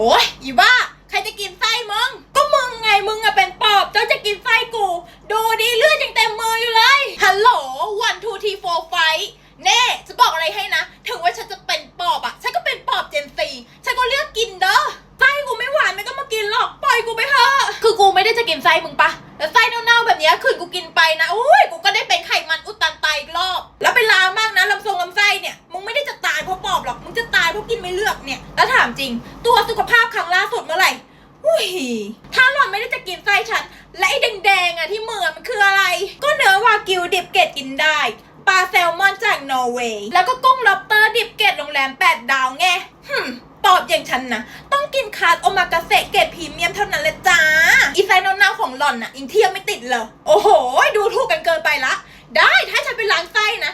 โอ้ยอีบ้า ใครจะกินไส้มึง ก็มึงไงมึงอะเป็นปอบเจ้าจะกินไส้กู ดูดิเลือดยังเต็มมืออยู่เลย ฮัลโหลวันทูทีโฟไฟเน่จะบอกอะไรให้นะ ถึงว่าฉันจะเป็นปอบอะฉันก็เป็นปอบเจนซีฉันก็เลือกกินเด้อไส้กูไม่หวานไม่ก็มากินหรอกปล่อยกูไปเถอะคือกูไม่ได้จะกินไส้มึงปะแต่ไส้เน่าๆแบบนี้คืนกูกินไปนะอุ้ย ไม่เลือกเนี่ย แล้วถามจริง ตัวสุขภาพครั้งล่าสุดเมื่อไหร่อุ้ยถ้าหล่อนไม่ได้จะกินไส้ฉัน และไอ้แดงๆอะที่เมือมันคืออะไร ก็เนื้อวากิวดิบเกรดกินได้ปลาแซลมอนจากนอร์เวย์ แล้วก็กุ้งล็อบสเตอร์ดิบเกรดโรงแรม 8 ดาวไงหึมปอบอย่างฉันนะ ต้องกินคาร์ดโอมากาเสะเกรดพรีเมียมเท่านั้นเลยจ้า อีไซนเน่าของหล่อนน่ะอิงเทียมไม่ติดเลย โอ้โห ดูถูกกันเกินไปละ ได้ถ้าฉันไปล้างไส้นะ